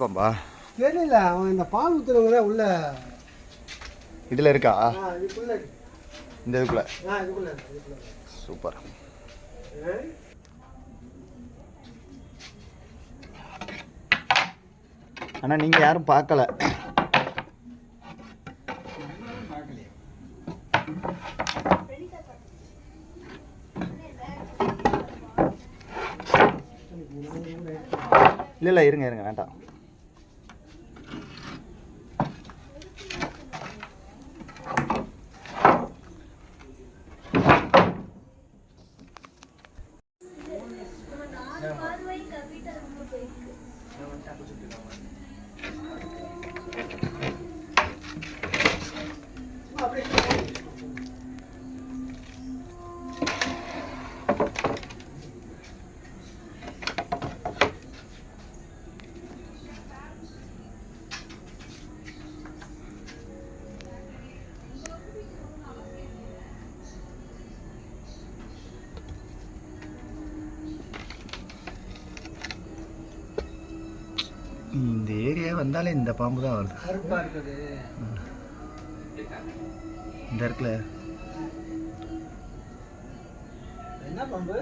பாம்பா தெரியல அவன் இந்த பால் ஊத்துறவங்க உள்ள. இதில் இருக்கா? இந்த இதுக்குள்ள. சூப்பர்? ஆனால் நீங்கள் யாரும் பார்க்கல. இல்லை இல்லை இருங்க இருங்க வேண்டாம். Thank you. இந்த ஏரியா வந்தாலே இந்த பாம்பு தான் வருது. இந்த இடத்துல. என்ன பம்பு?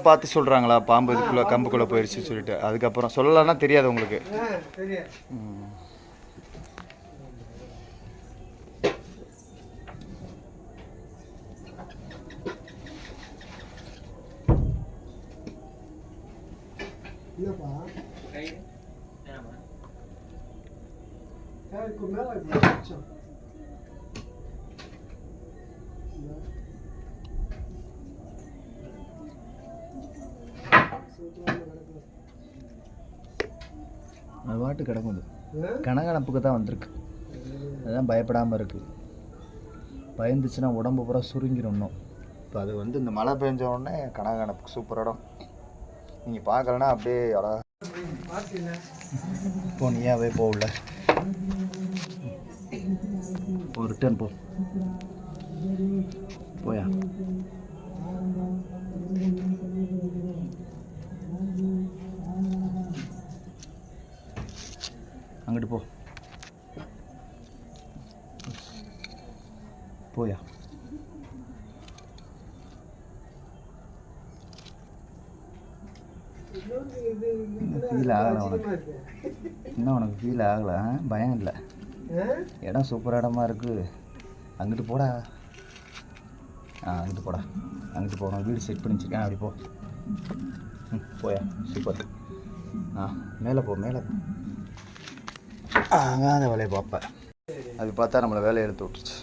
பார்த்து சொல்கிறாங்களா பாம்பு இதுக்குள்ளே கம்புக்குள்ளே போயிடுச்சு சொல்லிட்டு. அதுக்கப்புறம் சொல்லலைன்னா தெரியாது உங்களுக்கு. மேல அது பாட்டு கிடக்குது ஆ? கனகனப்புக்கு தான் வந்திருக்கு. அதுதான் பயப்படாமல் இருக்குது பயந்துச்சுன்னா உடம்பு பூரா சுருங்கிரும் இன்னும். இப்போ அது வந்து இந்த மழை பெஞ்ச உடனே கனகனப்புக்கு சூப்பர் இடம். நீங்கள் பார்க்கலன்னா அப்படியே அழகா பாத்தீங்களா? போ நீயாவே போகல போ ரிட்டர்ன் போ. போயா? அங்கிட்டு போ. போயா? ஃபீல் ஆகலை உனக்கு. இருக்கு. இன்னும் உனக்கு ஃபீல் ஆகலை? பயம் இல்லை? இடம் சூப்பர் இடமா இருக்குது அங்கிட்டு போடா. ஆ அங்கிட்டு போடா. அங்கிட்டு போகணும் வீடு செட் பண்ணி வச்சிருக்கேன். அப்படி போ. ம் போயா. சூப்பர் ஆ மேலே போ மேலே போ. ஆகாத வேலையை பார்ப்பேன் அது பார்த்தா நம்மளை வேலையை எடுத்து விட்டுருச்சு.